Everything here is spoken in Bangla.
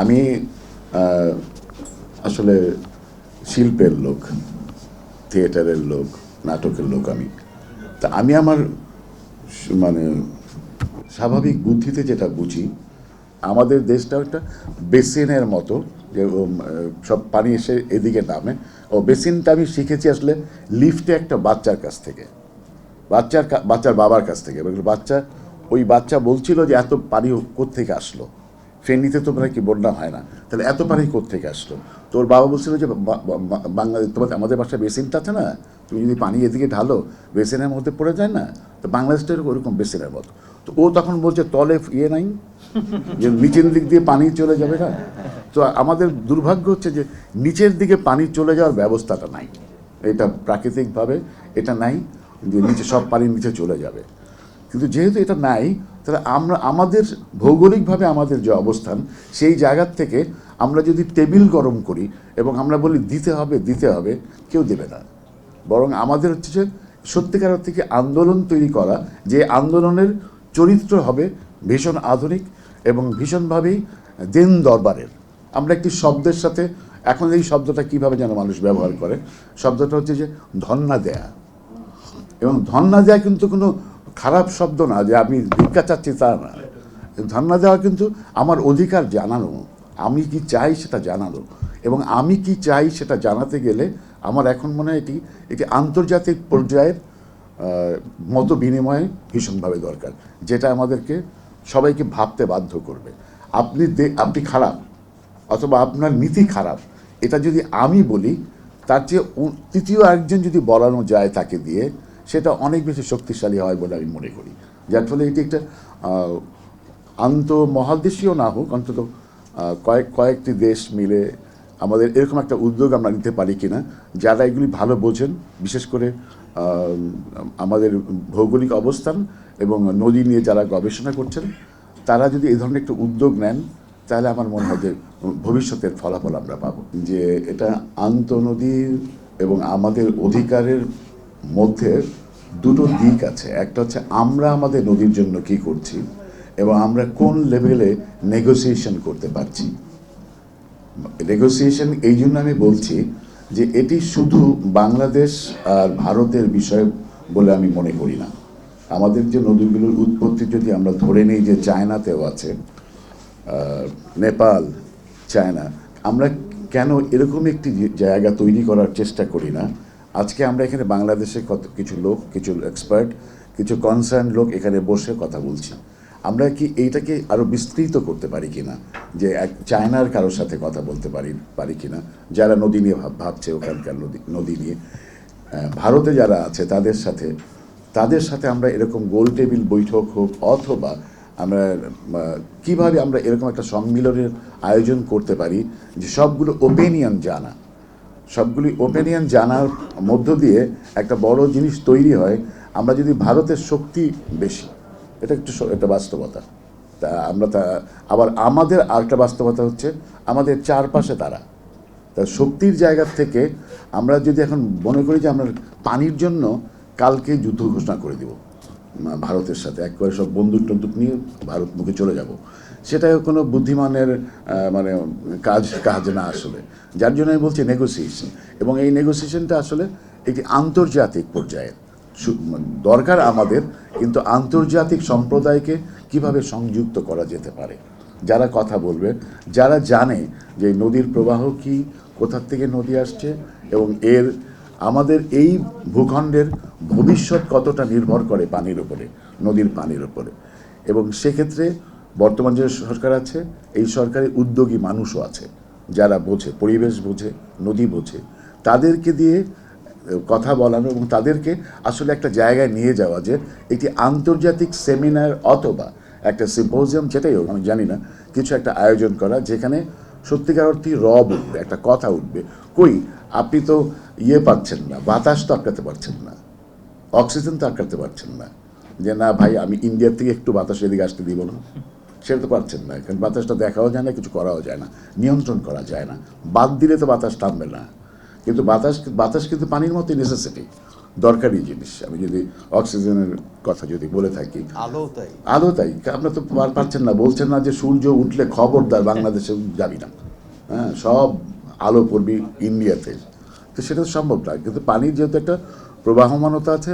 আমি আসলে শিল্পের লোক, থিয়েটারের লোক, নাটকের লোক আমি। তা আমি আমার মানে স্বাভাবিক বুদ্ধিতে যেটা বুঝি, আমাদের দেশটা একটা বেসিনের মতো, যে সব পানি এসে এদিকে নামে। ও, বেসিনটা আমি শিখেছি আসলে লিফটে একটা বাচ্চার কাছ থেকে। বাচ্চার বাচ্চার বাবার কাছ থেকে। বাচ্চা, ওই বাচ্চা বলছিল যে এত পানি কোত্থেকে আসলো? ফেনীতে তো মানে কি বন্যা হয় না। তাহলে এত পানি কোত্থেকে আসলো? তোর বাবা বলছিল যে বাংলাদেশ তোমাদের, আমাদের বাসায় বেসিনটা আছে না? তুমি যদি পানি এদিকে ঢালো, বেসিনের মধ্যে পড়ে যায় না? তো বাংলাদেশটা ওরকম বেসিনের মতো। তো ও তখন বলছে, তলে ইয়ে নাই? যে নিচের দিক দিয়ে পানি চলে যাবে না? তো আমাদের দুর্ভাগ্য হচ্ছে যে, নিচের দিকে পানি চলে যাওয়ার ব্যবস্থাটা নাই। এটা প্রাকৃতিকভাবে এটা নাই যে, নিচে সব পানি নিচে চলে যাবে। কিন্তু যেহেতু এটা নাই তাহলে আমরা, আমাদের ভৌগোলিকভাবে আমাদের যে অবস্থান, সেই জায়গার থেকে আমরা যদি টেবিল গরম করি এবং আমরা বলি দিতে হবে দিতে হবে, কেউ দেবে না। বরং আমাদের হচ্ছে যে সত্যিকার থেকে আন্দোলন তৈরি করা, যে আন্দোলনের চরিত্র হবে ভীষণ আধুনিক এবং ভীষণভাবেই দিন দরবারের। আমরা একটি শব্দের সাথে, এখন এই শব্দটা কীভাবে যেন মানুষ ব্যবহার করে, শব্দটা হচ্ছে যে ধন্না দেয়া। এবং ধন্না দেয়া কিন্তু কোনো খারাপ শব্দ না, যে আমি ভিক্ষা চাচ্ছি তা না। ধন্না দেওয়া কিন্তু আমার অধিকার জানানো। আমি কি চাই সেটা জানানো। এবং আমি কি চাই সেটা জানাতে গেলে আমার এখন মনে হয় এটি এটি আন্তর্জাতিক পর্যায়ের মত বিনিময়ে ভীষণভাবে দরকার, যেটা আমাদেরকে সবাইকে ভাবতে বাধ্য করবে। আপনি আপনি খারাপ অথবা আপনার নীতি খারাপ, এটা যদি আমি বলি, তার চেয়ে তৃতীয় একজন যদি বলানো যায় তাকে দিয়ে সেটা অনেক বেশি শক্তিশালী হয় বলে আমি মনে করি। যার ফলে এটি একটা আন্ত মহাদেশীয় না হোক, অন্তত কয়েক, কয়েকটি দেশ মিলে আমাদের এরকম একটা উদ্যোগ আমরা নিতে পারি কিনা, যারা এগুলি ভালো বোঝেন, বিশেষ করে আমাদের ভৌগোলিক অবস্থান এবং নদী নিয়ে যারা গবেষণা করছেন, তারা যদি এই ধরনের একটা উদ্যোগ নেন, তাহলে আমার মনে হয় যে ভবিষ্যতের ফলাফল আমরা পাবো। যে এটা আন্তঃনদীর এবং আমাদের অধিকারের মধ্যে দুটো দিক আছে। একটা হচ্ছে আমরা আমাদের নদীর জন্য কি করছি এবং আমরা কোন লেভেলে নেগোসিয়েশন করতে পারছি। নেগোসিয়েশন এই জন্য আমি বলছি যে এটি শুধু বাংলাদেশ আর ভারতের বিষয় বলে আমি মনে করি না। আমাদের যে নদীগুলোর উৎপত্তি যদি আমরা ধরে নিই যে চায়নাতেও আছে নেপাল, চায়না, আমরা কেন এরকম একটি জায়গা তৈরি করার চেষ্টা করি না? আজকে আমরা এখানে বাংলাদেশে কত কিছু লোক, কিছু এক্সপার্ট কিছু কনসার্ন লোক এখানে বসে কথা বলছি। আমরা কি এইটাকে আরও বিস্তৃত করতে পারি কিনা? যে এক চায়নার কারোর সাথে কথা বলতে পারি পারি কিনা? যারা নদী নিয়ে ভাব, ভাবছে ওখানকার নদী নদী নিয়ে। ভারতে যারা আছে তাদের সাথে তাদের সাথে আমরা এরকম গোল টেবিল বৈঠক হোক অথবা আমরা কীভাবে আমরা এরকম একটা সম্মিলনের আয়োজন করতে পারি, যে সবগুলো ওপিনিয়ন জানা। সবগুলি ওপিনিয়ন জানার মধ্য দিয়ে একটা বড় জিনিস তৈরি হয়, আমরা যদি ভারতের শক্তি বেশি, এটা একটু একটা বাস্তবতা। তা আমরা তা, আবার আমাদের আরেকটা বাস্তবতা হচ্ছে, আমাদের চারপাশে তারা। তা শক্তির জায়গা থেকে আমরা যদি এখন মনে করি যে আমরা পানির জন্য কালকে যুদ্ধ ঘোষণা করে দেব ভারতের সাথে। একবারে সব বন্দুক টন্দুক নিয়ে ভারত মুখে চলে যাব। সেটা কোনো বুদ্ধিমানের মানে কাজ কাজ না আসলে। যার জন্য আমি বলছি নেগোসিয়েশন এবং এই নেগোসিয়েশনটা আসলে একটি আন্তর্জাতিক পর্যায়ের মানে দরকার আমাদের, কিন্তু আন্তর্জাতিক সম্প্রদায়কে কীভাবে সংযুক্ত করা যেতে পারে? যারা কথা বলবে, যারা জানে যে নদীর প্রবাহ কি, কোথার থেকে নদী আসছে, এবং এর, আমাদের এই ভূখণ্ডের ভবিষ্যৎ কতটা নির্ভর করে পানির উপরে, নদীর পানির উপরে? এবং সেক্ষেত্রে বর্তমান যে সরকার আছে, এই সরকারে উদ্যোগী মানুষও আছে, যারা বোঝে, পরিবেশ বোঝে, নদী বোঝে। তাদেরকে দিয়ে কথা বলানো এবং তাদেরকে আসলে একটা জায়গায় নিয়ে যাওয়া যে একটি আন্তর্জাতিক সেমিনার অথবা একটা সিম্পোজিয়াম যেটাই হোক, আমি জানি না, কিছু একটা আয়োজন করা যেখানে সত্যিকার অর্থে রব উঠবে, একটা কথা উঠবে। কই, আপনি তো ইয়ে পাচ্ছেন না, বাতাস তো আটকাতে পারছেন না। অক্সিজেন তো আটকাতে পারছেন না। যে না ভাই আমি ইন্ডিয়ার থেকে একটু বাতাস এদিকে আসতে দিব না সেটা তো পারছেন না। কারণ বাতাসটা দেখাও যায় না কিছু করাও যায় না নিয়ন্ত্রণ করা যায় না। বাদ দিলে তো বাতাস টানবে না। কিন্তু বাতাস বাতাস কিন্তু পানির মতোই নেসেসিটি দরকারি জিনিস। আমি যদি অক্সিজেনের কথা যদি বলে থাকি। আলো তাই। আলো তাই। আপনার তো পারছেন না। বলছেন না যে সূর্য উঠলে খবরদার বাংলাদেশে যাবি না। হ্যাঁ সব আলো পড়বি ইন্ডিয়াতে। তো সেটা তো সম্ভব না। কিন্তু পানির যেহেতু একটা প্রবাহমানতা আছে